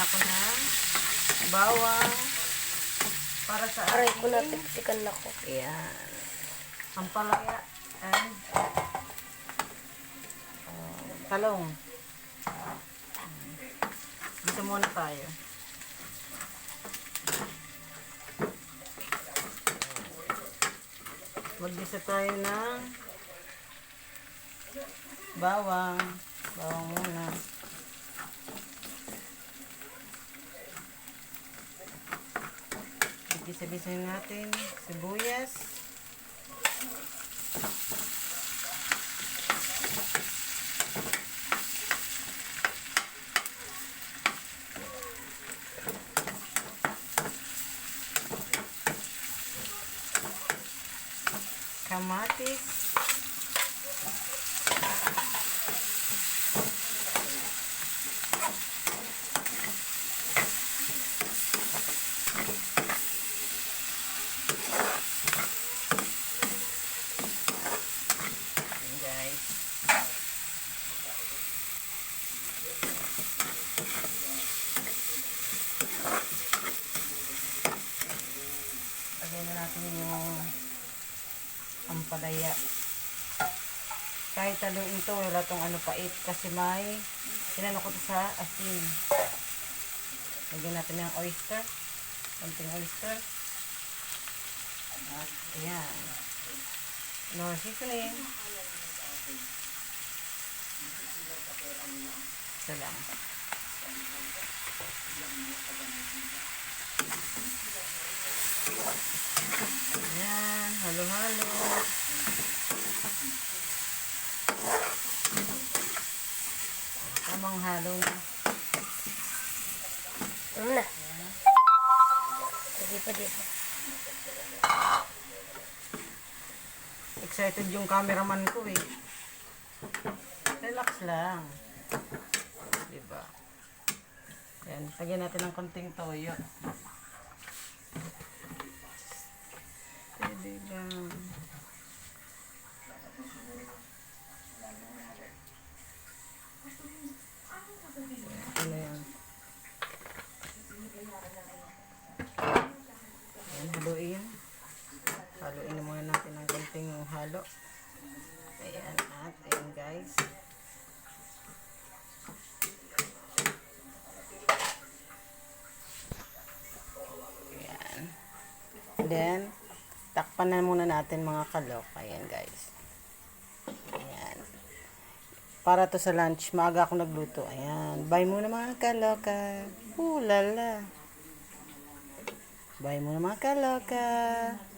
na ako ng bawang para sa Aray ko na tiksikan ako. Ayan. Ang palaya and uh, talong. Dito muna tayo. Maggisa tayo ng bawang. Bawang muna. Gisa-gisahin natin sibuyas. Kamatis. Ayan, guys. Lagyan na natin yung ampalaya. Kahit taluin ito, wala tong ano pait kasi may sinano ko to sa asin. Lagyan natin ng oyster. Konting oyster. At ayan. No seasoning. Ito lang. Ayan, halo-halo. Tamang halo na. Ano na? Sige pa dito. Excited yung cameraman ko eh. Relax lang. Diba? Ayan, lagyan natin ng konting toyo. Pwede lang. Ito na yan. Ayan, haluin. Haluin na muna natin ng konting halo. Ayan, at ayan guys. Ayan. Then, takpan na muna natin mga kalok. Ayan guys. Ayan. Para to sa lunch, maaga ako nagluto. Ayan. Bye muna mga kaloka. Ooh, lala. Bye muna mga kaloka.